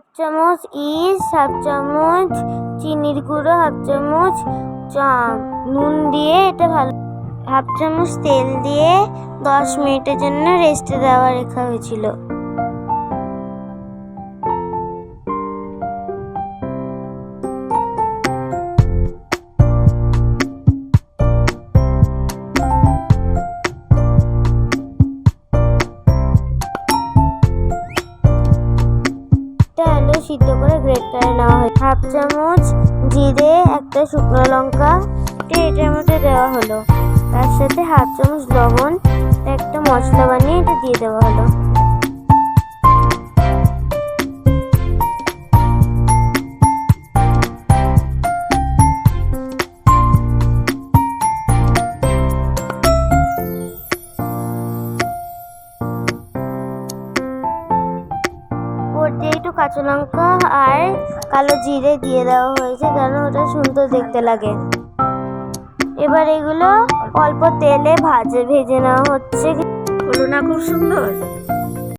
Half চামচ ইস, half চামচ চিনির গুঁড়ো, হাফ চামচ নুন দিয়ে এটা ভালো হাফ চামচ তেল দিয়ে দশ মিনিটের জন্য রেস্টে দেওয়া রেখা হয়েছিল। সিদ্ধ করে গ্রেট করে নেওয়া হয় হাফ চামচ জিরে, একটা শুকনো লঙ্কা এটার মধ্যে দেওয়া হলো। তার সাথে হাফ চামচ লবণ, একটা মশলা বানিয়ে এটা দিয়ে দেওয়া হলো। দিয়ে একটু কাঁচা লঙ্কা আর কালো জিরে দিয়ে দেওয়া হয়েছে কারণ ওটা সুন্দর দেখতে লাগে। এবার এগুলো অল্প তেলে ভাজে, ভেজে নেওয়া হচ্ছে। না, খুব সুন্দর?